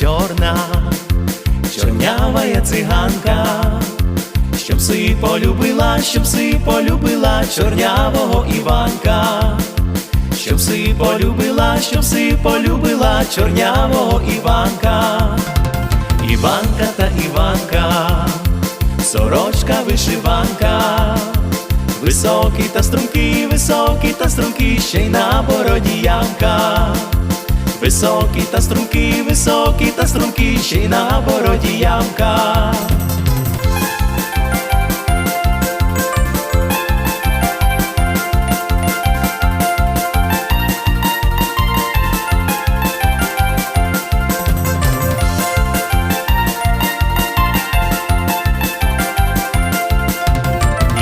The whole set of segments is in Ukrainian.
чорна, чорнява я циганка, щоб си полюбила, щоб си полюбила чорнявого Іванка, щоб си полюбила, щоб си полюбила чорнявого Іванка, Іванка та Іванка, сорочка вишиванка. Високий та стрункий, високий та стрункий, ще й на бороді ямка. Високий та стрункий, високий та стрункий, ще на бороді ямка.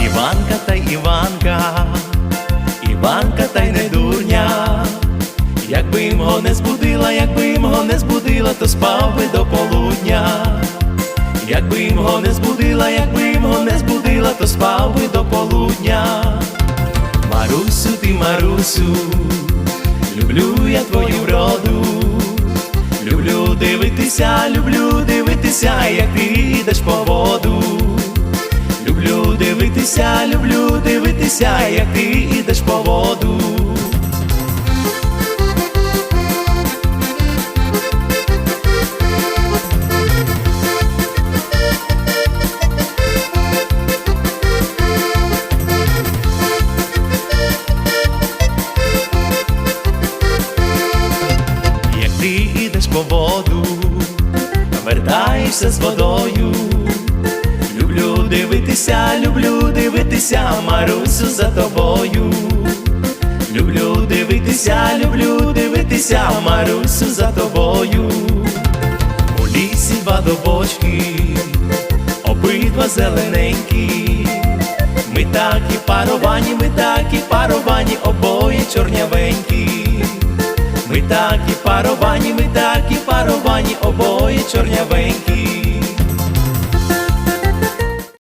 Іванка та Іванка, Іванка та й не дурня. Якби його не збудила, якби його не збудила, то спав би до полудня. Якби його не збудила, якби його не збудила, то спав би до полудня. Марусю, ти Марусю, люблю я твою вроду. Люблю дивитися, люблю дивитися, як ти йдеш по воду. Люблю дивитися, люблю дивитися, як ти йдеш по воду. Воду, вертаєшся з водою. Люблю дивитися, люблю дивитися, Марусю за тобою. Люблю дивитися, люблю дивитися, Марусю за тобою. У лісі два добочки, обидва зелененькі. Ми так і паровані, ми так і паровані, обоє чорнявенькі. Ми так і паровані, ми так і паровані, обоє чорнявенькі.